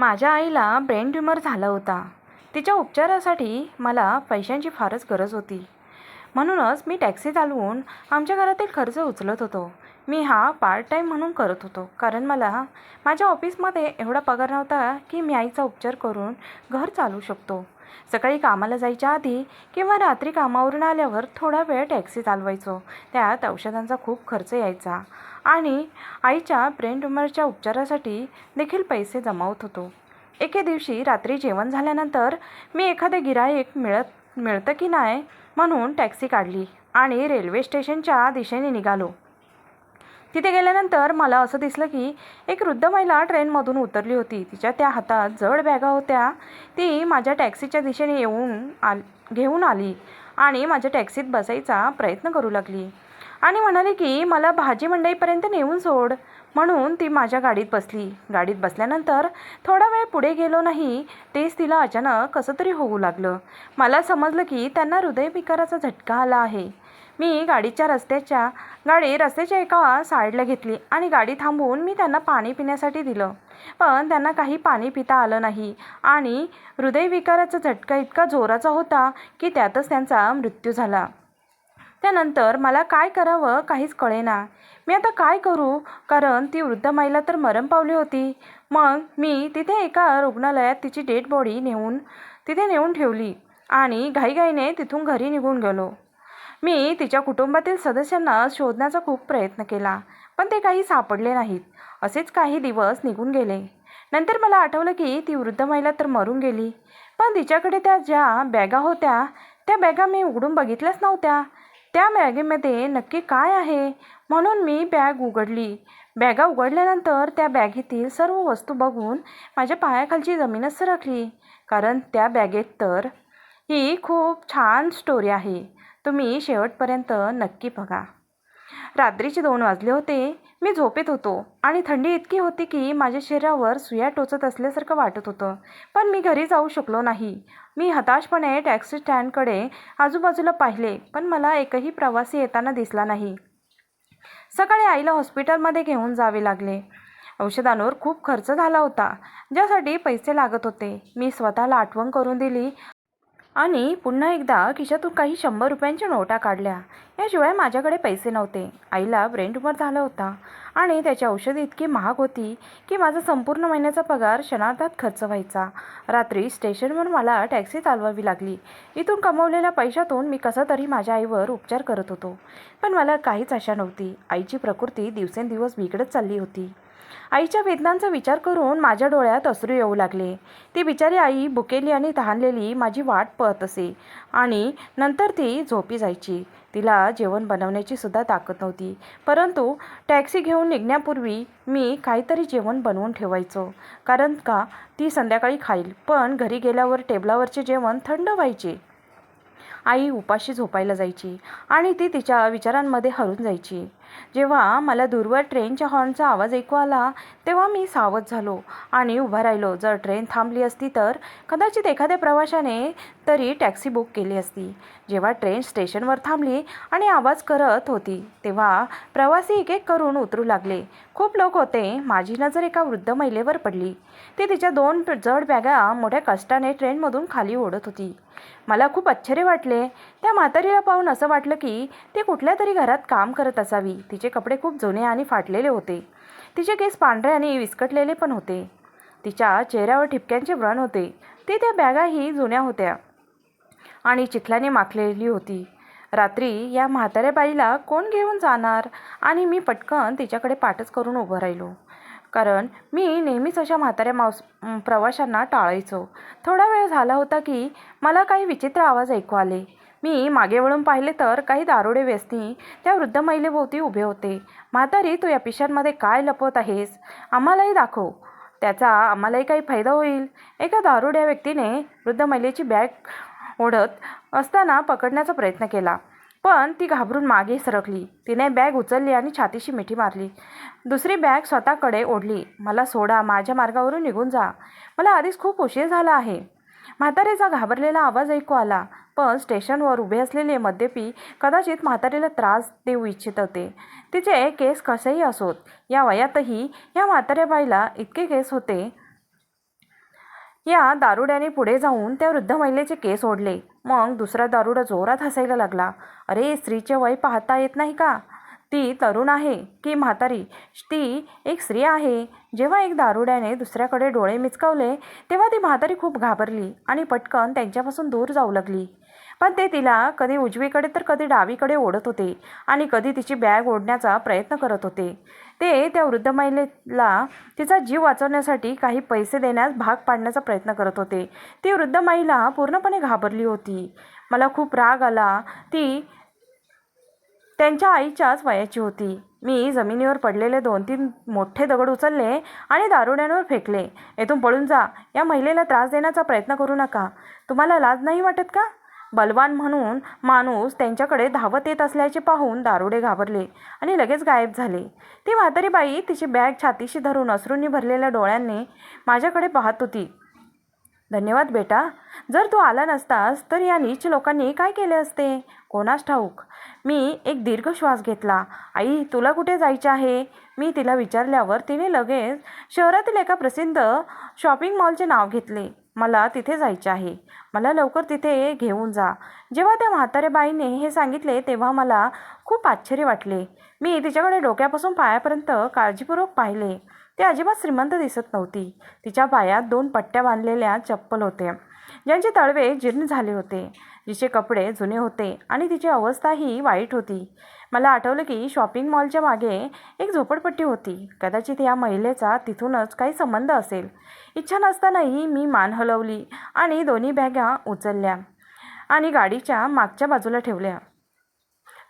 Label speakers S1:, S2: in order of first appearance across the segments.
S1: माझ्या आईला brain tumour झाला होता. तिच्या उपचारासाठी मला पैशांची फारच गरज होती. म्हणूनच मी टॅक्सी चालवून आमच्या घरातील खर्च उचलत होतो. मी हा पार्ट टाईम म्हणून करत होतो. कारण मला माझ्या ऑफिसमध्ये एवढा पगार नव्हता की मी आईचा उपचार करून घर चालवू शकतो. सकाळी कामाला जायच्या आधी किंवा रात्री कामावरून आल्यावर थोडा वेळ टॅक्सी चालवायचो. त्यात औषधांचा खूप खर्च यायचा. आणि आईच्या ब्रेन ट्युमरच्या उपचारासाठी देखील पैसे जमावत होतो. एके दिवशी रात्री जेवण झाल्यानंतर मी एखादे गिराईक मिळत मिळतं की नाही म्हणून टॅक्सी काढली आणि रेल्वे स्टेशनच्या दिशेने निघालो. तिथे गेल्यानंतर मला असं दिसलं की एक वृद्ध महिला ट्रेनमधून उतरली होती. तिच्या त्या हातात जड बॅगा होत्या. ती माझ्या टॅक्सीच्या दिशेने येऊन आल घेऊन आली आणि माझ्या टॅक्सीत बसायचा प्रयत्न करू लागली. आणि म्हणाली की मला भाजी मंडईपर्यंत नेऊन सोड. म्हणून ती माझ्या गाडीत बसली. गाडीत बसल्यानंतर थोडा वेळ पुढे गेलो नाही तेच तिला अचानक कसं तरी होऊ लागलं. मला समजलं की त्यांना हृदयविकाराचा झटका आला आहे. मी गाडीच्या रस्त्याच्या गाडी रस्त्याच्या एका साईडला घेतली आणि गाडी थांबवून मी त्यांना पाणी पिण्यासाठी दिलं. पण त्यांना काही पाणी पिता आलं नाही आणि हृदयविकाराचा झटका इतका जोराचा होता की त्यातच त्यांचा मृत्यू झाला. त्यानंतर मला काय करावं काहीच कळेना. मी आता काय करू? कारण ती वृद्ध महिला तर मरण पावली होती. मग मी तिथे एका रुग्णालयात तिची डेड बॉडी नेऊन तिथे नेऊन ठेवली आणि घाईघाईने तिथून घरी निघून गेलो. मी तिच्या कुटुंबातील सदस्यांना शोधण्याचा खूप प्रयत्न केला पण ते काही सापडले नाहीत. असेच काही दिवस निघून गेले. नंतर मला आठवलं की ती वृद्ध महिला तर मरून गेली. पण तिच्याकडे त्या ज्या बॅगा होत्या त्या बॅगा मी उघडून बघितल्याच नव्हत्या. त्या बॅगेमध्ये नक्की काय आहे? म्हणून मी बॅग उघडली. बॅगा उघडल्यानंतर त्या बॅगेतील सर्व वस्तू बघून माझ्या पायाखालची जमीनच सरकली. कारण त्या बॅगेत तर ही खूप छान स्टोरी आहे. तुम्ही शेवटपर्यंत नक्की बघा. रात्रीचे दोन वाजले होते. मी झोपेत होतो आणि थंडी इतकी होती की माझ्या शरीरावर सुया टोचत असल्यासारखं वाटत होतं. पण मी घरी जाऊ शकलो नाही. मी हताशपणे टॅक्सी स्टँडकडे आजूबाजूला पाहिले पण मला एकही प्रवासी येताना दिसला नाही. सकाळी आईला हॉस्पिटलमध्ये घेऊन जावे लागले. औषधांवर खूप खर्च झाला होता ज्यासाठी पैसे लागत होते. मी स्वतःला आठवण करून दिली आणि पुन्हा एकदा खिशातून काही शंभर रुपयांच्या नोटा काढल्या. याशिवाय माझ्याकडे पैसे नव्हते. आईला ब्रेन ट्युमर झाला होता आणि त्याची औषधं इतकी महाग होती की माझा संपूर्ण महिन्याचा पगार क्षणार्धात खर्च व्हायचा. रात्री स्टेशनवर मला टॅक्सी चालवावी लागली. इथून कमवलेल्या पैशातून मी कसा तरी माझ्या आईवर उपचार करत होतो. पण मला काहीच आशा नव्हती. आईची प्रकृती दिवसेंदिवस बिघडत चालली होती. आईच्या वेदनांचा विचार करून माझ्या डोळ्यात अश्रू येऊ लागले. ती बिचारी आई भुकेली आणि तहानलेली माझी वाट पळत असे आणि नंतर ती झोपी जायची. तिला जेवण बनवण्याची सुद्धा ताकद नव्हती. परंतु टॅक्सी घेऊन निघण्यापूर्वी मी काहीतरी जेवण बनवून ठेवायचो. कारण का? ती संध्याकाळी खाईल. पण घरी गेल्यावर टेबलावरचे जेवण थंड व्हायचे. आई उपाशी झोपायला जायची आणि ती तिच्या विचारांमध्ये हरून जायची. जेव्हा मला दूरवर ट्रेनच्या हॉर्नचा आवाज ऐकू आला तेव्हा मी सावध झालो आणि उभा राहिलो. जर ट्रेन थांबली असती तर कदाचित एखाद्या प्रवाशाने तरी टॅक्सी बुक केली असती. जेव्हा ट्रेन स्टेशनवर थांबली आणि आवाज करत होती तेव्हा प्रवासी एक एक करून उतरू लागले. खूप लोक होते. माझी नजर एका वृद्ध महिलेवर पडली. ती तिच्या दोन जड बॅगा मोठ्या कष्टाने ट्रेनमधून खाली ओढत होती. मला खूप आश्चर्य वाटले. त्या म्हातारीला पाहून असं वाटलं की ती कुठल्या तरी घरात काम करत असावी. तिचे कपडे खूप जुने आणि फाटलेले होते. तिचे केस पांढरे आणि विस्कटलेले पण होते. तिच्या चेहऱ्यावर ठिपक्यांचे व्रण होते. ती त्या बॅगाही जुन्या होत्या आणि चिखलाने माखलेली होती. रात्री या म्हाताऱ्या बाईला कोण घेऊन जाणार? आणि मी पटकन तिच्याकडे पाठच करून उभं राहिलो. कारण मी नेहमीच अशा म्हाताऱ्या मावस प्रवाशांना टाळायचो. थोडा वेळ झाला होता की मला काही विचित्र आवाज ऐकू आले. मी मागे वळून पाहिले तर काही दारुडे व्यसनी त्या वृद्ध महिलेभोवती उभे होते. म्हातारी तू या पिशांमध्ये काय लपवत आहेस? आम्हालाही दाखव. त्याचा आम्हालाही काही फायदा होईल. एका दारुड्या व्यक्तीने वृद्ध महिलेची बॅग ओढत असताना पकडण्याचा प्रयत्न केला. पण ती घाबरून मागे सरकली. तिने बॅग उचलली आणि छातीशी मिठी मारली. दुसरी बॅग स्वतःकडे ओढली. मला सोडा माझ्या मार्गावरून निघून जा. मला आधीच खूप उशीर झाला आहे. म्हातारेचा घाबरलेला आवाज ऐकू आला पण स्टेशनवर उभे असलेले मद्यपी कदाचित म्हातारीला त्रास देऊ इच्छित होते. तिचे केस कसेही असोत. या वयातही या म्हाताऱ्या बाईला इतके केस होते. या दारुड्याने पुढे जाऊन त्या वृद्ध महिलेचे केस ओढले. मग दुसरा दारुडा जोरात हसायला लागला. अरे स्त्रीचे वय पाहता येत नाही का? ती तरुण आहे की म्हातारी? ती एक स्त्री आहे. जेव्हा एक दारुड्याने दुसऱ्याकडे डोळे मिचकावले तेव्हा ती म्हातारी खूप घाबरली आणि पटकन त्यांच्यापासून दूर जाऊ लागली. पण ते तिला कधी उजवीकडे तर कधी डावीकडे ओढत होते आणि कधी तिची बॅग ओढण्याचा प्रयत्न करत होते. ते त्या वृद्ध महिलेला तिचा जीव वाचवण्यासाठी काही पैसे देण्यास भाग पाडण्याचा प्रयत्न करत होते. ती वृद्ध महिला पूर्णपणे घाबरली होती. मला खूप राग आला. ती त्यांच्या आईच्याच वयाची होती. मी जमिनीवर पडलेले दोन तीन मोठे दगड उचलले आणि दारुड्यांवर फेकले. येथून पळून जा. या महिलेला त्रास देण्याचा प्रयत्न करू नका. तुम्हाला लाज नाही वाटत का? बलवान म्हणून माणूस त्यांच्याकडे धावत येत असल्याचे पाहून दारुडे घाबरले आणि लगेच गायब झाले. ती म्हातारी बाई तिची बॅग छातीशी धरून अश्रूंनी भरलेल्या डोळ्यांनी माझ्याकडे पाहत होती. धन्यवाद बेटा. जर तू आला नसतास तर या नीच लोकांनी काय केले असते? कोणास ठाऊक? मी एक दीर्घ श्वास घेतला. आई तुला कुठे जायचे आहे? मी तिला विचारल्यावर तिने लगेच शहरातील एका प्रसिद्ध शॉपिंग मॉलचे नाव घेतले. मला तिथे जायचे आहे. मला लवकर तिथे घेऊन जा. जेव्हा त्या म्हाताऱ्या बाईने हे सांगितले तेव्हा मला खूप आश्चर्य वाटले. मी तिच्याकडे डोक्यापासून पायापर्यंत काळजीपूर्वक पाहिले. ती अजिबात श्रीमंत दिसत नव्हती. तिच्या पायात दोन पट्ट्या बांधलेल्या चप्पल होते ज्यांचे तळवे जीर्ण झाले होते. जिचे कपडे जुने होते आणि तिची अवस्थाही वाईट होती. मला आठवलं की शॉपिंग मॉलच्या मागे एक झोपडपट्टी होती. कदाचित या महिलेचा तिथूनच काही संबंध असेल. इच्छा नसतानाही मी मान हलवली आणि दोन्ही बॅगा उचलल्या आणि गाडीच्या मागच्या बाजूला ठेवल्या.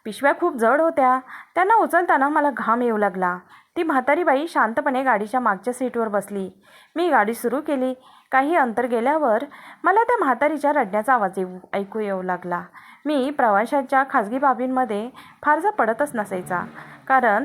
S1: पिशव्या खूप जड होत्या. त्यांना उचलताना मला घाम येऊ लागला. ती म्हातारी बाई शांतपणे गाडीच्या मागच्या सीटवर बसली. मी गाडी सुरू केली. काही अंतर गेल्यावर मला त्या म्हातारीच्या रडण्याचा आवाज येऊ ऐकू येऊ लागला. मी प्रवाशांच्या खाजगी बाबींमध्ये फारसा पडतच नसायचा. कारण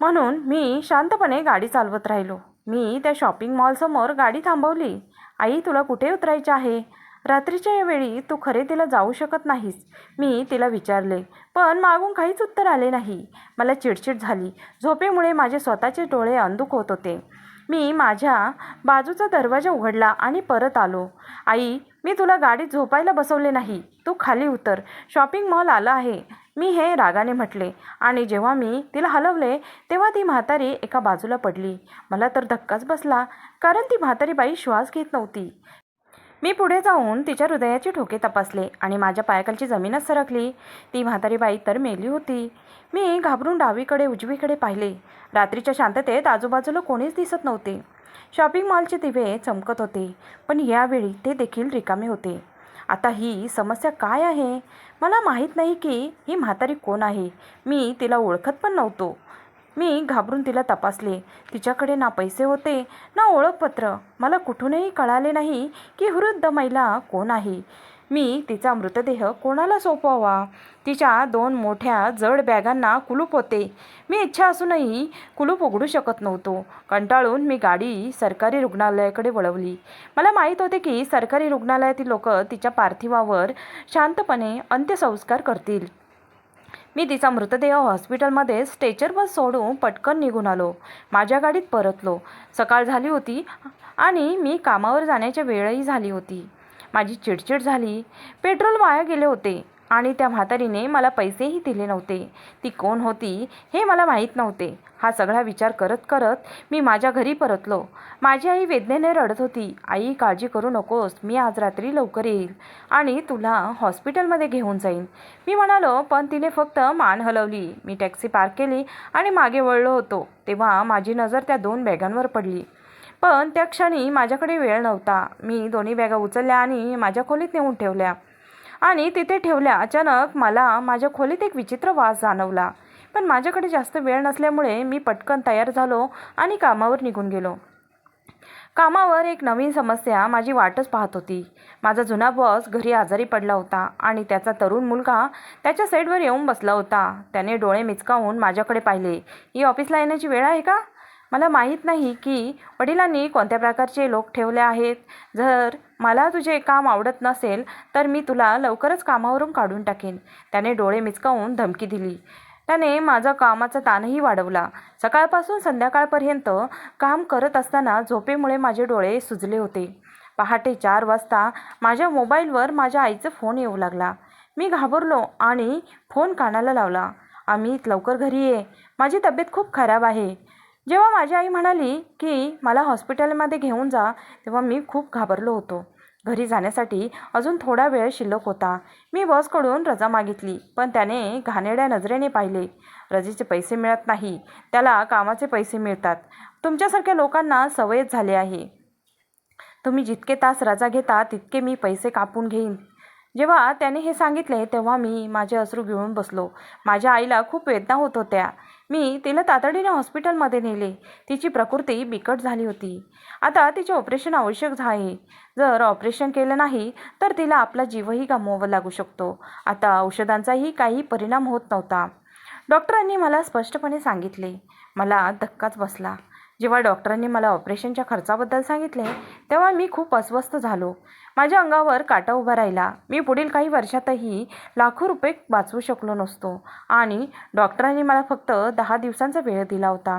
S1: म्हणून मी शांतपणे गाडी चालवत राहिलो. मी त्या शॉपिंग मॉलसमोर गाडी थांबवली. आई तुला कुठे उतरायचे आहे? रात्रीच्या वेळी तू खरेदीला जाऊ शकत नाहीस. मी तिला विचारले. पण मागून काहीच उत्तर आले नाही. मला चिडचिड झाली. झोपेमुळे माझे स्वतःचे डोळे अंधुक होत होते. मी माझ्या बाजूचा दरवाजा उघडला आणि परत आलो. आई मी तुला गाडीत झोपायला बसवले नाही. तू खाली उतर. शॉपिंग मॉल आला आहे. मी हे रागाने म्हटले. आणि जेव्हा मी तिला हलवले तेव्हा ती म्हातारी एका बाजूला पडली. मला तर धक्काच बसला कारण ती म्हातारी बाई श्वास घेत नव्हती. मी पुढे जाऊन तिच्या हृदयाचे ठोके तपासले आणि माझ्या पायाखालची जमीनच सरकली. ती म्हातारी बाई तर मेली होती. मी घाबरून डावीकडे उजवीकडे पाहिले. रात्रीच्या शांततेत आजूबाजूला कोणीच दिसत नव्हते. शॉपिंग मॉलचे दिवे चमकत होते पण यावेळी ते देखील रिकामे होते. आता ही समस्या काय आहे? मला माहीत नाही की ही म्हातारी कोण आहे. मी तिला ओळखत पण नव्हतो. मी घाबरून तिला तपासले. तिच्याकडे ना पैसे होते ना ओळखपत्र. मला कुठूनही कळाले नाही की वृद्ध महिला कोण आहे. मी तिचा मृतदेह कोणाला सोपवावा? तिच्या दोन मोठ्या जड बॅगांना कुलूप होते. मी इच्छा असूनही कुलूप उघडू शकत नव्हतो. कंटाळून मी गाडी सरकारी रुग्णालयाकडे वळवली. मला माहीत होते की सरकारी रुग्णालयातील लोक तिच्या पार्थिवावर शांतपणे अंत्यसंस्कार करतील. मी तिचा मृतदेह हॉस्पिटलमध्ये स्ट्रेचरवर सोडून पटकन निघून आलो. माझ्या गाडीत परतलो. सकाळ झाली होती आणि मी कामावर जाण्याच्या वेळही झाली होती. माझी चिडचिड झाली. पेट्रोल वाया गेले होते. आणि त्या म्हातारीने मला पैसेही दिले नव्हते. ती कोण होती हे मला माहीत नव्हते. हा सगळा विचार करत करत मी माझ्या घरी परतलो. माझी आई वेदनेने रडत होती. आई काळजी करू नकोस. मी आज रात्री लवकर येईल आणि तुला हॉस्पिटलमध्ये घेऊन जाईन. मी म्हणालो पण तिने फक्त मान हलवली. मी टॅक्सी पार्क केली आणि मागे वळलो होतो. तेव्हा माझी नजर त्या दोन बॅगांवर पडली. पण त्या क्षणी माझ्याकडे वेळ नव्हता. मी दोन्ही बॅगा उचलल्या आणि माझ्या खोलीत नेऊन ठेवल्या. आणि तिथे ठेवल्या अचानक मला माझ्या खोलीत एक विचित्र वास जाणवला. पण माझ्याकडे जास्त वेळ नसल्यामुळे मी पटकन तयार झालो आणि कामावर निघून गेलो. कामावर एक नवीन समस्या माझी वाटच पाहत होती. माझा जुना बॉस घरी आजारी पडला होता आणि त्याचा तरुण मुलगा त्याच्या साईडवर येऊन बसला होता. त्याने डोळे मिचकावून माझ्याकडे पाहिले. ही ऑफिसला येण्याची वेळ आहे का? मला माहीत नाही की वडिलांनी कोणत्या प्रकारचे लोक ठेवले आहेत. जर मला तुझे काम आवडत नसेल तर मी तुला लवकरच कामावरून काढून टाकेन. त्याने डोळे मिचकावून धमकी दिली. त्याने माझा कामाचा ताणही वाढवला. सकाळपासून संध्याकाळपर्यंत काम करत असताना झोपेमुळे माझे डोळे सुजले होते. पहाटे चार वाजता माझ्या मोबाईलवर माझ्या आईचा फोन येऊ लागला. मी घाबरलो आणि फोन कानाला लावला. अमित लवकर घरी ये. माझी तब्येत खूप खराब आहे. जेव्हा माझी आई म्हणाली की मला हॉस्पिटलमध्ये घेऊन जा तेव्हा मी खूप घाबरलो होतो. घरी जाण्यासाठी अजून थोडा वेळ शिल्लक होता. मी बॉसकडून रजा मागितली पण त्याने घाणेरड्या नजरेने पाहिले. रजेचे पैसे मिळत नाही त्याला कामाचे पैसे मिळतात. तुमच्यासारख्या लोकांना सवयच झाले आहे. तुम्ही जितके तास रजा घेता तितके मी पैसे कापून घेईन. जेव्हा त्याने हे सांगितले तेव्हा मी माझे अश्रू गिळून बसलो. माझ्या आईला खूप वेदना होत होत्या. मी तिला तातडीने हॉस्पिटलमध्ये नेले. तिची प्रकृती बिकट झाली होती. आता तिचे ऑपरेशन आवश्यक आहे. जर ऑपरेशन केलं नाही तर तिला आपला जीवही गमवावा लागू शकतो. आता औषधांचाही काही परिणाम होत नव्हता. डॉक्टरांनी मला स्पष्टपणे सांगितले. मला धक्काच बसला. जेव्हा डॉक्टरांनी मला ऑपरेशनच्या खर्चाबद्दल सांगितले तेव्हा मी खूप अस्वस्थ झालो. माझ्या अंगावर काटा उभा राहिला. मी पुढील काही वर्षातही लाखो रुपये वाचवू शकलो नसतो आणि डॉक्टरांनी मला फक्त दहा दिवसांचा वेळ दिला होता.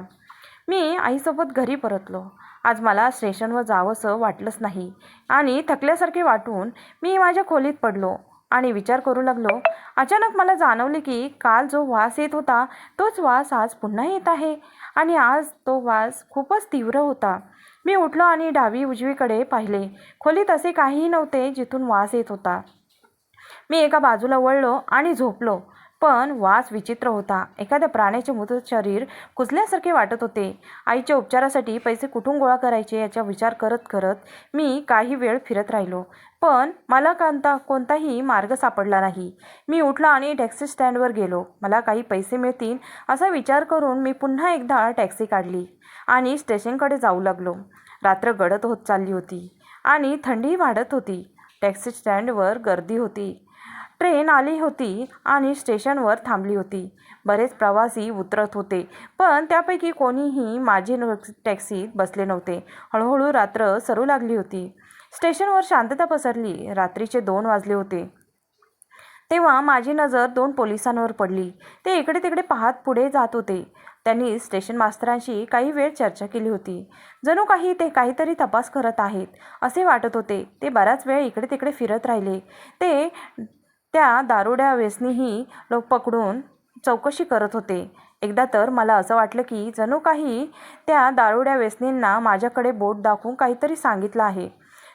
S1: मी आईसोबत घरी परतलो. आज मला स्टेशनवर जावंसं वाटलंच नाही आणि थकल्यासारखे वाटून मी माझ्या खोलीत पडलो आणि विचार करू लागलो. अचानक मला जाणवले की काल जो वास येत होता तोच वास आज पुन्हा येत आहे. आणि आज तो वास खूपच तीव्र होता. मी उठलो आणि डावी उजवीकडे पाहिले. खोलीत असे काहीही नव्हते जिथून वास येत होता. मी एका बाजूला वळलो आणि झोपलो. पण वास विचित्र होता. एखाद्या प्राण्याचे मृत शरीर कुजल्यासारखे वाटत होते. आईच्या उपचारासाठी पैसे कुठून गोळा करायचे याचा विचार करत करत मी काही वेळ फिरत राहिलो. पण मला कांता कोणताही मार्ग सापडला नाही. मी उठलो आणि टॅक्सी स्टँडवर गेलो. मला काही पैसे मिळतील असा विचार करून मी पुन्हा एकदा टॅक्सी काढली आणि स्टेशनकडे जाऊ लागलो. रात्र गडद होत चालली होती आणि थंडी वाढत होती. टॅक्सी स्टँडवर गर्दी होती. ट्रेन आली होती आणि स्टेशनवर थांबली होती. बरेच प्रवासी उतरत होते पण त्यापैकी कोणीही माझी टॅक्सीत बसले नव्हते. हळूहळू रात्र सरू लागली होती. स्टेशनवर शांतता पसरली. रात्रीचे दोन वाजले होते. तेव्हा माझी नजर दोन पोलिसांवर पडली. ते इकडे तिकडे पाहत पुढे जात होते. त्यांनी स्टेशन मास्तरांशी काही वेळ चर्चा केली होती. जणू काही ते काहीतरी तपास करत आहेत असे वाटत होते. ते बराच वेळ इकडे तिकडे फिरत राहिले. ते त्या दारुड्या वेसनीही लोक पकडून चौकशी करत होते. एकदा तर मला असं वाटलं की जणू काही त्या दारुड्या वेसनींना माझ्याकडे बोट दाखवून काहीतरी सांगितलं आहे.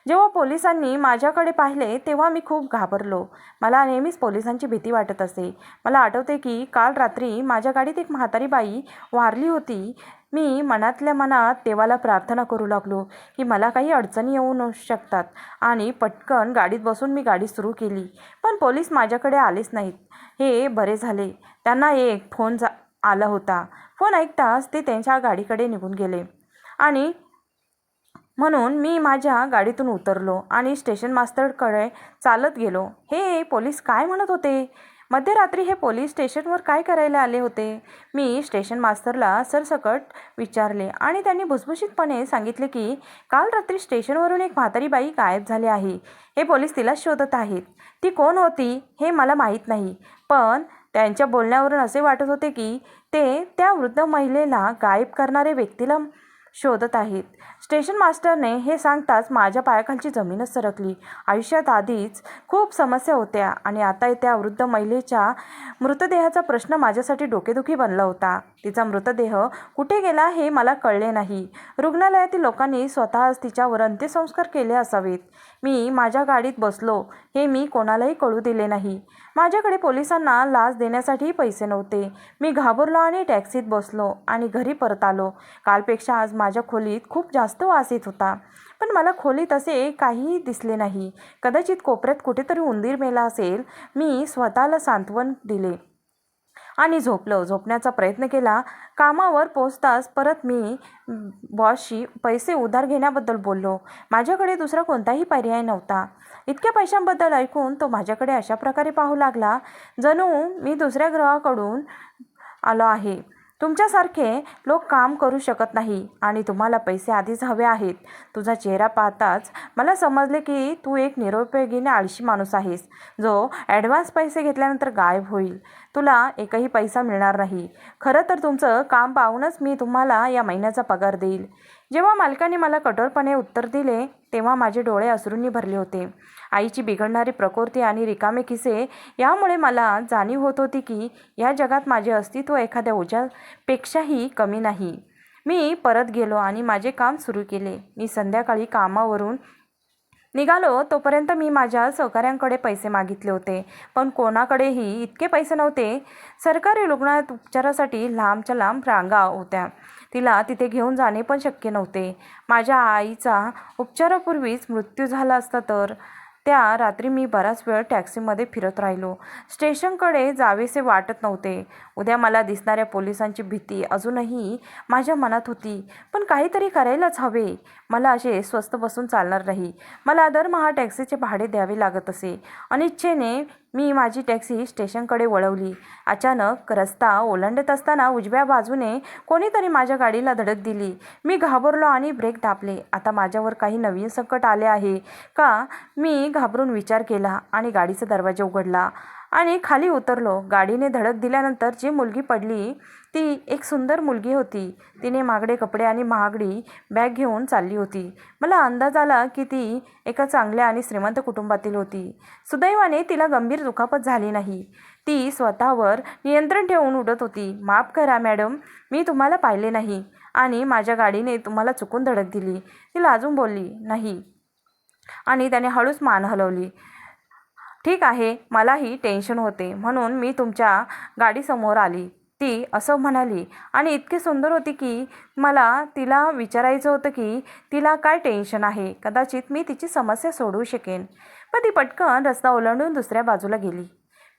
S1: जेव्हा पोलिसांनी माझ्याकडे पाहिले तेव्हा मी खूप घाबरलो. मला नेहमीच पोलिसांची भीती वाटत असे. मला आठवते की काल रात्री माझ्या गाडीत एक म्हातारी बाई वारली होती. मी मनातल्या मनात देवाला प्रार्थना करू लागलो की मला काही अडचणी येऊ न शकतात आणि पटकन गाडीत बसून मी गाडी सुरू केली. पण पोलीस माझ्याकडे आलेच नाहीत. हे बरे झाले. त्यांना एक फोन जा आला होता. फोन ऐकताच ते त्यांच्या गाडीकडे निघून गेले आणि म्हणून मी माझ्या गाडीतून उतरलो आणि स्टेशन मास्तरकडे चालत गेलो. हे पोलीस काय म्हणत होते? मध्यरात्री हे पोलीस स्टेशनवर काय करायला आले होते? मी स्टेशन मास्तरला सरसकट विचारले आणि त्यांनी भुसभुशीतपणे सांगितले की काल रात्री स्टेशनवरून एक म्हातारी बाई गायब झाली आहे. हे पोलीस तिला शोधत आहेत. ती कोण होती हे मला माहीत नाही. पण त्यांच्या बोलण्यावरून असे वाटत होते की ते त्या वृद्ध महिलेला गायब करणाऱ्या व्यक्तीला शोधत आहेत. स्टेशन मास्टरने हे सांगताच माझ्या पायाखालची जमीनच सरकली. आयुष्यात आधीच खूप समस्या होत्या आणि आता त्या वृद्ध महिलेच्या मृतदेहाचा प्रश्न माझ्यासाठी डोकेदुखी बनला होता. तिचा मृतदेह कुठे गेला हे मला कळले नाही. रुग्णालयातील लोकांनी स्वतःच तिच्यावर अंत्यसंस्कार केले असावेत. मी माझ्या गाडीत बसलो. हे मी कोणालाही कळू दिले नाही. माझ्याकडे पोलिसांना लाच देण्यासाठी पैसे नव्हते. मी घाबरलो आणि टॅक्सीत बसलो आणि घरी परत आलो. कालपेक्षा आज माझ्या खोलीत खूप जास्त वास येत होता. पण मला खोलीत असे काहीही दिसले नाही. कदाचित कोपऱ्यात कुठेतरी उंदीर मेला असेल. मी स्वतःला सांत्वन दिले. आणि झोपलो. झोपण्याचा प्रयत्न केला. कामावर पोचताच परत मी बॉसशी पैसे उधार घेण्याबद्दल बोललो. माझ्याकडे दुसरा कोणताही पर्याय नव्हता. इतक्या पैशांबद्दल ऐकून तो माझ्याकडे अशा प्रकारे पाहू लागला जणू मी दुसऱ्या ग्रहाकडून आलो आहे. तुमच्यासारखे लोक काम करू शकत नाही आणि तुम्हाला पैसे आधीच हवे आहेत. तुझा चेहरा पाहताच मला समजले की तू एक निरुपयोगीने आळशी माणूस आहेस. जो ॲडव्हान्स पैसे घेतल्यानंतर गायब होईल. तुला एकही पैसा मिळणार नाही. खरं तर तुमचं काम पाहूनच मी तुम्हाला या महिन्याचा पगार देईल. जेव्हा मालकाने मला कठोरपणे उत्तर दिले तेव्हा माझे डोळे अश्रूंनी भरले होते. आईची बिघडणारी प्रकृती आणि रिकामे खिसे यामुळे मला जाणीव होत होती की या जगात माझे अस्तित्व एखाद्या ओझ्यापेक्षाही कमी नाही. मी परत गेलो आणि माझे काम सुरू केले. मी संध्याकाळी कामावरून निघालो. तोपर्यंत मी माझ्या सहकाऱ्यांकडे पैसे मागितले होते. पण कोणाकडेही इतके पैसे नव्हते. सरकारी रुग्णालयात उपचारासाठी लांबच्या लांब रांगा होत्या. तिला तिथे घेऊन जाणे पण शक्य नव्हते. माझ्या आईचा उपचारापूर्वीच मृत्यू झाला असता तर. त्या रात्री मी बराच वेळ टॅक्सीमध्ये फिरत राहिलो. स्टेशनकडे जावेसे वाटत नव्हते. उद्या मला दिसणाऱ्या पोलिसांची भीती अजूनही माझ्या मनात होती. पण काहीतरी करायलाच हवे. मला असे स्वस्त बसून चालणार नाही. मला दरमहा टॅक्सीचे भाडे द्यावे लागत असे. अनिच्छेने मी माझी टॅक्सी स्टेशनकडे वळवली. अचानक रस्ता ओलांडत असताना उजव्या बाजूने कोणीतरी माझ्या गाडीला धडक दिली. मी घाबरलो आणि ब्रेक दाबले. आता माझ्यावर काही नवीन संकट आले आहे. का? मी घाबरून विचार केला आणि गाडीचा दरवाजा उघडला. आणि खाली उतरलो. गाडीने धडक दिल्यानंतर जी मुलगी पडली ती एक सुंदर मुलगी होती. तिने महागडे कपडे आणि महागडी बॅग घेऊन चालली होती. मला अंदाज आला की ती एका चांगल्या आणि श्रीमंत कुटुंबातील होती. सुदैवाने तिला गंभीर दुखापत झाली नाही. ती स्वतःवर नियंत्रण ठेवून उडत होती. माफ करा मॅडम. मी तुम्हाला पाहिले नाही आणि माझ्या गाडीने तुम्हाला चुकून धडक दिली. तिला अजून बोलली नाही. आणि त्याने हळूच मान हलवली. ठीक आहे मलाही टेन्शन होते. म्हणून मी तुमच्या गाडीसमोर आली. ती असं म्हणाली आणि इतकी सुंदर होती की मला तिला विचारायचं होतं की तिला काय टेन्शन आहे? कदाचित मी तिची समस्या सोडवू शकेन. पण ती पटकन रस्ता ओलांडून दुसऱ्या बाजूला गेली.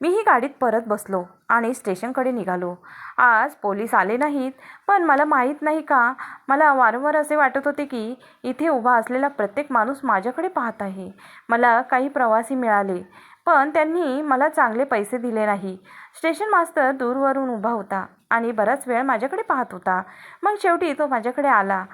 S1: मीही गाडीत परत बसलो आणि स्टेशनकडे निघालो. आज पोलीस आले नाहीत पण मला माहीत नाही का मला वारंवार असे वाटत होते की इथे उभा असलेला प्रत्येक माणूस माझ्याकडे पाहत आहे. मला काही प्रवासी मिळाले. पण त्यांनी मला चांगले पैसे दिले नाही. स्टेशन मास्तर दूरवरून उभा होता आणि बराच वेळ माझ्याकडे पाहत होता. मग शेवटी तो माझ्याकडे आला.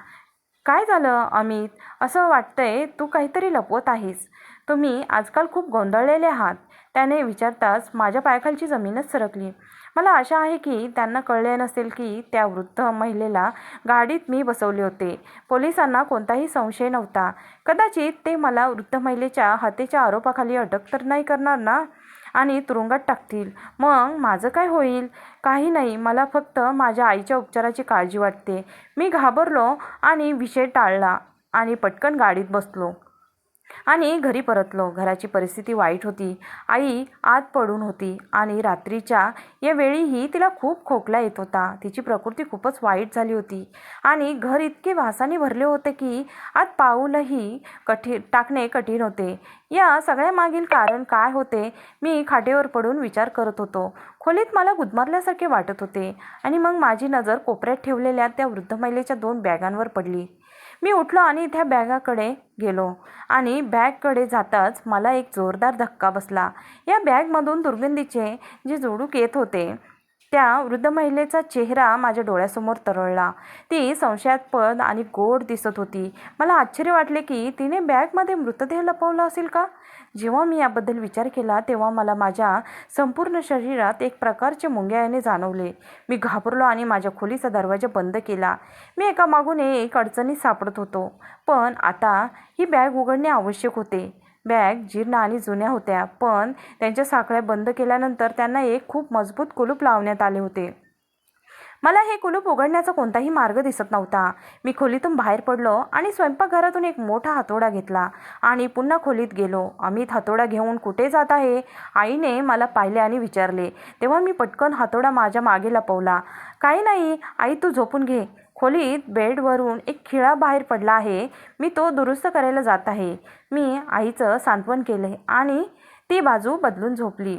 S1: काय झालं अमित? असं वाटतंय तू काहीतरी लपवत आहेस. तुम्ही आजकाल खूप गोंधळलेले आहात. त्याने विचारताच माझ्या पायाखालची जमीनच सरकली. मला आशा आहे की त्यांना कळले नसेल की त्या वृद्ध महिलेला गाडीत मी बसवले होते. पोलिसांना कोणताही संशय नव्हता. कदाचित ते मला वृद्ध महिलेच्या हत्येच्या आरोपाखाली अटक तर नाही करणार ना? आणि तुरुंगात टाकतील. मग माझं काय होईल? काही नाही मला फक्त माझ्या आईच्या उपचाराची काळजी वाटते. मी घाबरलो आणि विषय टाळला आणि पटकन गाडीत बसलो. आणि घरी परतलो. घराची परिस्थिती वाईट होती. आई आत पडून होती आणि रात्रीच्या या वेळीही तिला खूप खोकला येत होता. तिची प्रकृती खूपच वाईट झाली होती. आणि घर इतके वासाने भरले होते की आत पाऊलही कठीण टाकणे कठीण होते. या सगळ्यामागील कारण काय होते मी खाटेवर पडून विचार करत होतो. खोलीत मला गुदमरल्यासारखे वाटत होते आणि मग माझी नजर कोपऱ्यात ठेवलेल्या त्या वृद्ध महिलेच्या दोन बॅगांवर पडली. मी उठलो आणि त्या बॅगाकडे गेलो. आणि बॅगकडे जाताच मला एक जोरदार धक्का बसला. या बॅगमधून दुर्गंधीचे जे जोडूक येत होते त्या वृद्ध महिलेचा चेहरा माझ्या डोळ्यासमोर तरळला. ती संशयास्पद आणि गोड दिसत होती. मला आश्चर्य वाटले की तिने बॅगमध्ये मृतदेह लपवला असेल का? जेव्हा मी याबद्दल विचार केला तेव्हा मला माझ्या संपूर्ण शरीरात एक प्रकारचे मुंग्या जाणवले. मी घाबरलो आणि माझ्या खोलीचा दरवाजा बंद केला. मी एका मागून एक अडचणीत सापडत होतो. पण आता ही बॅग उघडणे आवश्यक होते. बॅग जीर्ण आणि जुन्या होत्या पण त्यांच्या साखळ्या बंद केल्यानंतर त्यांना एक खूप मजबूत कुलूप लावण्यात आले होते. मला हे कुलूप उघडण्याचा कोणताही मार्ग दिसत नव्हता. मी खोलीतून बाहेर पडलो आणि स्वयंपाकघरातून एक मोठा हातोडा घेतला आणि पुन्हा खोलीत गेलो. अमित हातोडा घेऊन कुठे जात आहे? आईने मला पाहिले आणि विचारले. तेव्हा मी पटकन हातोडा माझ्या मागे लपवला. काही नाही आई तू झोपून घे. खोलीत बेडवरून एक खिळा बाहेर पडला आहे. मी तो दुरुस्त करायला जात आहे. मी आईचं सांत्वन केले आणि ती बाजू बदलून झोपली.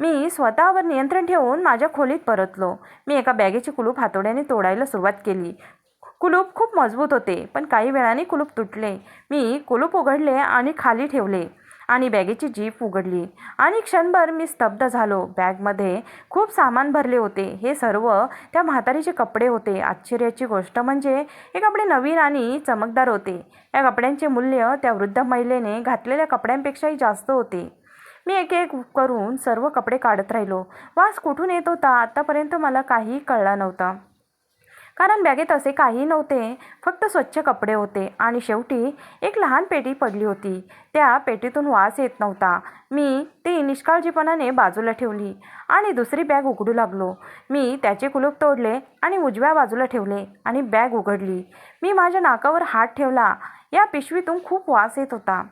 S1: मी स्वतःवर नियंत्रण ठेवून माझ्या खोलीत परतलो. मी एका बॅगेचे कुलूप हातोड्याने तोडायला सुरुवात केली. कुलूप खूप मजबूत होते पण काही वेळाने कुलूप तुटले. मी कुलूप उघडले आणि खाली ठेवले आणि बॅगेची जीप उघडली. आणि क्षणभर मी स्तब्ध झालो. बॅगमध्ये खूप सामान भरले होते. हे सर्व त्या म्हातारीचे कपडे होते. आश्चर्याची गोष्ट म्हणजे हे कपडे नवीन आणि चमकदार होते. या कपड्यांचे मूल्य त्या वृद्ध महिलेने घातलेल्या कपड्यांपेक्षाही जास्त होते. मी एक एक करून सर्व कपडे काढत राहिलो. वास कुठून येत होता आत्तापर्यंत मला काही कळला नव्हता. कारण बॅगेत असे काही नव्हते फक्त स्वच्छ कपडे होते आणि शेवटी एक लहान पेटी पडली होती. त्या पेटीतून वास येत नव्हता. मी ती निष्काळजीपणाने बाजूला ठेवली आणि दुसरी बॅग उघडू लागलो. मी त्याचे कुलूप तोडले आणि उजव्या बाजूला ठेवले आणि बॅग उघडली. मी माझ्या नाकावर हात ठेवला. या पिशवीतून खूप वास येत होता.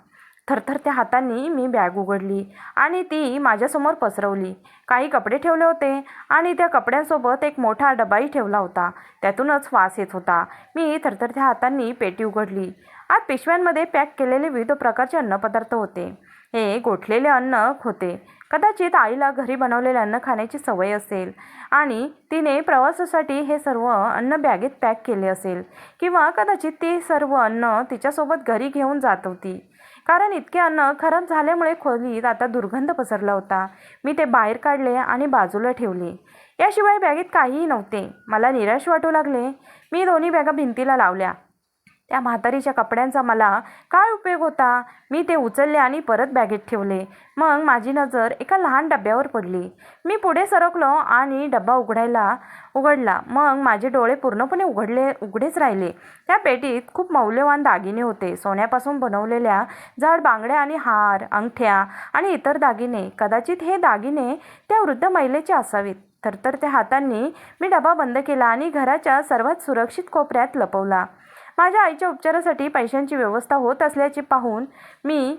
S1: थरथरत्या हातांनी मी बॅग उघडली आणि ती माझ्यासमोर पसरवली. काही कपडे ठेवले होते आणि त्या कपड्यांसोबत एक मोठा डबाही ठेवला होता. त्यातूनच वास येत होता. मी थरथरत्या हातांनी पेटी उघडली. आत पिशव्यांमध्ये पॅक केलेले विविध प्रकारचे अन्नपदार्थ होते. हे गोठलेले अन्न होते. कदाचित आईला घरी बनवलेले अन्न खाण्याची सवय असेल आणि तिने प्रवासासाठी हे सर्व अन्न बॅगेत पॅक केले असेल किंवा कदाचित ते सर्व अन्न तिच्यासोबत घरी घेऊन जात होती. कारण इतके अन्न खराब झाल्यामुळे खोलीत आता दुर्गंध पसरला होता. मी ते बाहेर काढले आणि बाजूला ठेवले. याशिवाय बॅगेत काहीही नव्हते. मला निराश वाटू लागले. मी दोन्ही बॅगा भिंतीला लावल्या. त्या म्हातारीच्या कपड्यांचा मला काय उपयोग होता? मी ते उचलले आणि परत बॅगेत ठेवले. मग माझी नजर एका लहान डब्यावर पडली. मी पुढे सरकलो आणि डब्बा उघडायला उघडला. मग माझे डोळे पूर्णपणे उघडले उघडेच राहिले. त्या पेटीत खूप मौल्यवान दागिने होते. सोन्यापासून बनवलेल्या जाड बांगड्या आणि हार अंगठ्या आणि इतर दागिने. कदाचित हे दागिने त्या वृद्ध महिलेचे असावेत. थरथरत्या हातांनी मी डबा बंद केला आणि घराच्या सर्वात सुरक्षित कोपऱ्यात लपवला. माझ्या आईच्या उपचारासाठी पैशांची व्यवस्था होत असल्याचे पाहून मी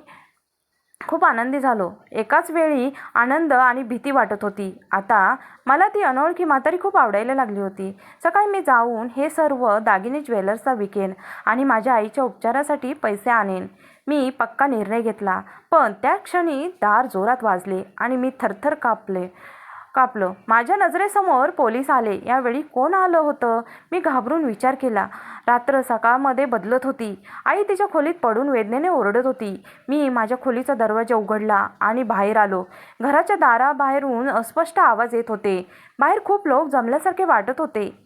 S1: खूप आनंदी झालो. एकाच वेळी आनंद आणि भीती वाटत होती. आता मला ती अनोळखी म्हातारी खूप आवडायला लागली होती. सकाळी मी जाऊन हे सर्व दागिने ज्वेलर्सचा विकेन आणि माझ्या आईच्या उपचारासाठी पैसे आणेन. मी पक्का निर्णय घेतला. पण त्या क्षणी दार जोरात वाजले आणि मी थरथर कापले. कापलं. माझ्या नजरेसमोर पोलीस आले. यावेळी कोण आलं होतं? मी घाबरून विचार केला. रात्र सकाळमध्ये बदलत होती. आई तिच्या खोलीत पडून वेदनेने ओरडत होती. मी माझ्या खोलीचा दरवाजा उघडला आणि बाहेर आलो. घराच्या दाराबाहेरून अस्पष्ट आवाज येत होते. बाहेर खूप लोक जमल्यासारखे वाटत होते.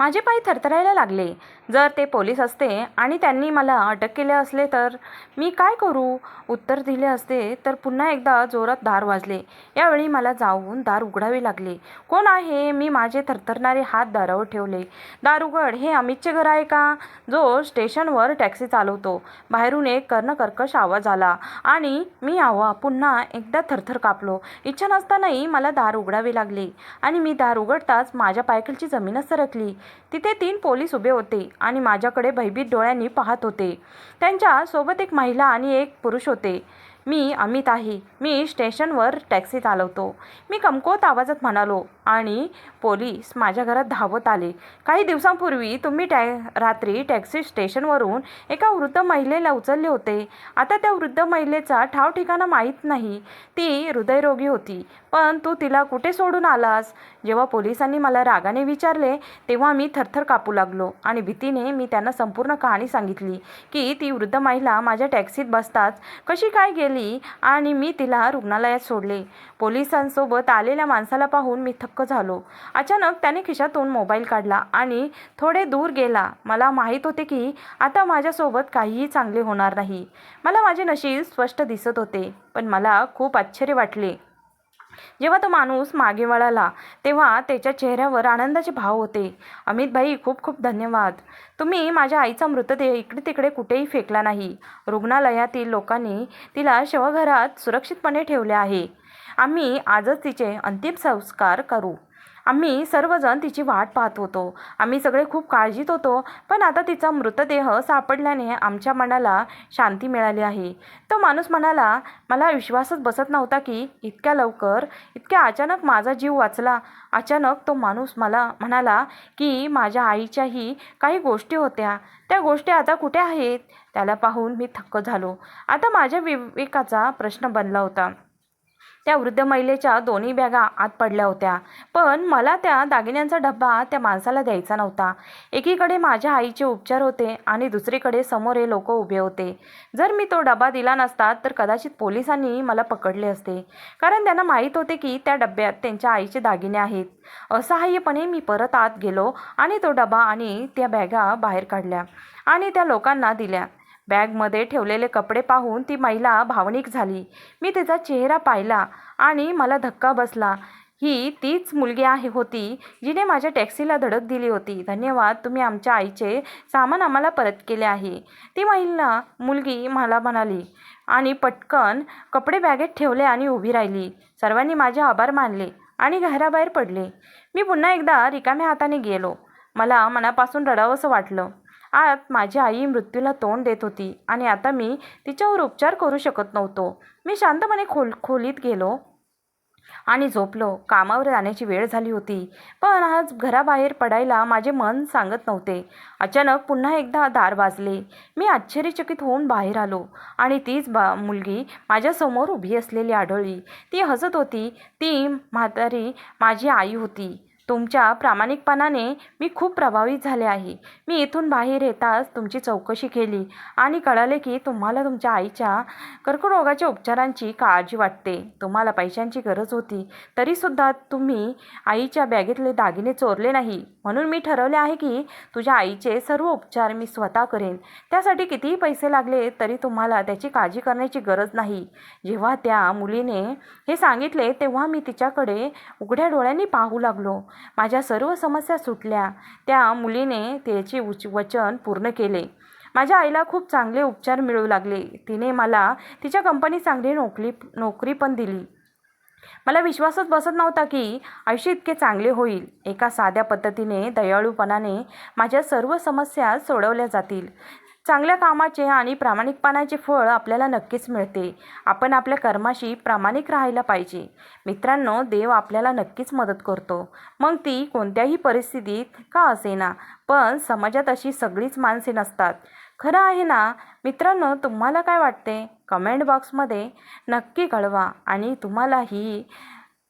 S1: माझे पाय थरथरायला लागले. जर ते पोलीस असते आणि त्यांनी मला अटक केले असले तर मी काय करू? उत्तर दिले असते तर पुन्हा एकदा जोरात दार वाजले. यावेळी मला जाऊन दार उघडावे लागले. कोण आहे? मी माझे थरथरणारे हात दारावर ठेवले. दार उघड हे अमितचे घर आहे का? जो स्टेशनवर टॅक्सी चालवतो. बाहेरून एक कर्णकर्कश आवाज आला आणि मी आवा पुन्हा एकदा थरथर कापलो. इच्छा नसतानाही मला दार उघडावे लागले आणि मी दार उघडताच माझ्या पायकलची जमीनच सरकली. तिथे तीन पोलीस उभे होते आणि माझ्याकडे भयभीत डोळ्यांनी पाहत होते. त्यांच्यासोबत एक महिला आणि एक पुरुष होते. मी अमित आहे. मी स्टेशनवर टॅक्सी चालवतो. मी कमकुवत आवाजात म्हणालो आणि पोलीस माझ्या घरात धावत आले. काही दिवसांपूर्वी तुम्ही टॅ रात्री टॅक्सी स्टेशनवरून एका वृद्ध महिलेला उचलले होते. आता त्या वृद्ध महिलेचा ठाव ठिकाणा माहीत नाही. ती हृदयरोगी होती. पण तू तिला कुठे सोडून आलास? जेव्हा पोलिसांनी मला रागाने विचारले तेव्हा मी थरथर कापू लागलो आणि भीतीने मी त्यांना संपूर्ण कहाणी सांगितली की ती वृद्ध महिला माझ्या टॅक्सीत बसताच कशी काय गेली? आणि मी तिला रुग्णालयात सोडले. पोलिसांसोबत आलेल्या माणसाला पाहून मी थक्क झालो. अचानक त्याने खिशातून मोबाईल काढला आणि थोडे दूर गेला. मला माहीत होते की आता माझ्यासोबत काहीही चांगले होणार नाही. मला माझे नशीब स्पष्ट दिसत होते पण मला खूप आश्चर्य वाटले. जेव्हा तो माणूस मागे वळाला तेव्हा त्याच्या चेहऱ्यावर आनंदाचे भाव होते. अमित भाई खूप खूप धन्यवाद. तुम्ही माझ्या आईचा मृतदेह इकडे तिकडे कुठेही फेकला नाही. रुग्णालयातील लोकांनी तिला शवघरात सुरक्षितपणे ठेवले आहे. आम्ही आजच तिचे अंतिम संस्कार करू. आम्ही सर्वजण तिची वाट पाहत होतो. आम्ही सगळे खूप काळजीत होतो पण आता तिचा मृतदेह सापडल्याने आमच्या मनाला शांती मिळाली आहे. तो माणूस म्हणाला मला विश्वासच बसत नव्हता की इतक्या लवकर इतक्या अचानक माझा जीव वाचला. अचानक तो माणूस मला म्हणाला की माझ्या आईच्याही काही गोष्टी होत्या. त्या गोष्टी आता कुठे आहेत? त्याला पाहून मी थक्क झालो. आता माझ्या विवेकाचा प्रश्न बनला होता. त्या वृद्ध महिलेच्या दोन्ही बॅगा आत पडल्या होत्या. पण मला त्या दागिन्यांचा डब्बा त्या माणसाला द्यायचा नव्हता. एकीकडे माझ्या आईचे उपचार होते आणि दुसरीकडे समोर हे लोक उभे होते. जर मी तो डबा दिला नसता तर कदाचित पोलिसांनी मला पकडले असते. कारण त्यांना माहीत होते की त्या डब्यात त्यांच्या आईचे दागिने आहेत. असहाय्यपणे मी परत आत गेलो आणि तो डबा आणि त्या बॅगा बाहेर काढल्या आणि त्या लोकांना दिल्या. बॅगमध्ये ठेवलेले कपडे पाहून ती महिला भावनिक झाली. मी तिचा चेहरा पाहिला आणि मला धक्का बसला. ही तीच मुलगी आहे होती जिने माझ्या टॅक्सीला धडक दिली होती. धन्यवाद तुम्ही आमच्या आईचे सामान आम्हाला परत केले आहे ती महिला मुलगी मला म्हणाली आणि पटकन कपडे बॅगेत ठेवले आणि उभी राहिली. सर्वांनी माझे आभार मानले आणि घराबाहेर पडले. मी पुन्हा एकदा रिकाम्या हाताने गेलो. मला मनापासून रडावंसं वाटलं. आत माझी आई मृत्यूला तोंड देत होती आणि आता मी तिच्यावर उपचार करू शकत नव्हतो. मी शांतपणे खोल खोलीत गेलो आणि झोपलो. कामावर जाण्याची वेळ झाली होती. पण आज घराबाहेर पडायला माझे मन सांगत नव्हते. अचानक पुन्हा एकदा दार वाजले. मी आश्चर्यचकित होऊन बाहेर आलो आणि तीच बा मुलगी माझ्यासमोर उभी असलेली आढळली. ती हसत होती. ती म्हातारी माझी आई होती. तुमच्या प्रामाणिकपणाने मी खूप प्रभावित झाले आहे. मी इथून बाहेर येताच तुमची चौकशी केली आणि कळाले की तुम्हाला तुमच्या आईच्या कर्करोगाच्या उपचारांची काळजी वाटते. तुम्हाला पैशांची गरज होती. तरीसुद्धा तुम्ही आईच्या बॅगेतले दागिने चोरले नाही. म्हणून मी ठरवले आहे की तुझ्या आईचे सर्व उपचार मी स्वतः करेन. त्यासाठी कितीही पैसे लागले तरी तुम्हाला त्याची काळजी करण्याची गरज नाही. जेव्हा त्या मुलीने हे सांगितले तेव्हा मी तिच्याकडे उघड्या डोळ्यांनी पाहू लागलो. माझ्या सर्व समस्या सुटल्या. त्या मुलीने त्याचे उच वचन पूर्ण केले. माझ्या आईला खूप चांगले उपचार मिळू लागले. तिने मला तिच्या कंपनीत चांगली नोकरी नोकरी पण दिली. मला विश्वासच बसत नव्हता की आयुष्य इतके चांगले होईल. एका साध्या पद्धतीने दयाळूपणाने माझ्या सर्व समस्या सोडवल्या जातील. चांगल्या कामाचे आणि प्रामाणिकपणाचे फळ आपल्याला नक्कीच मिळते. आपण आपल्या कर्माशी प्रामाणिक राहायला पाहिजे. मित्रांनो देव आपल्याला नक्कीच मदत करतो. मग ती कोणत्याही परिस्थितीत का असेना? पण समाजात अशी सगळीच माणसे नसतात. खरं आहे ना? मित्रांनो तुम्हाला काय वाटते? कमेंट बॉक्समध्ये नक्की कळवा. आणि तुम्हाला ही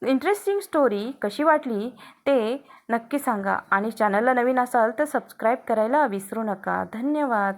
S1: इंटरेस्टिंग स्टोरी कशी वाटली ते नक्की सांगा. आणि चॅनलला नवीन असाल तर सबस्क्राईब करायला विसरू नका. धन्यवाद.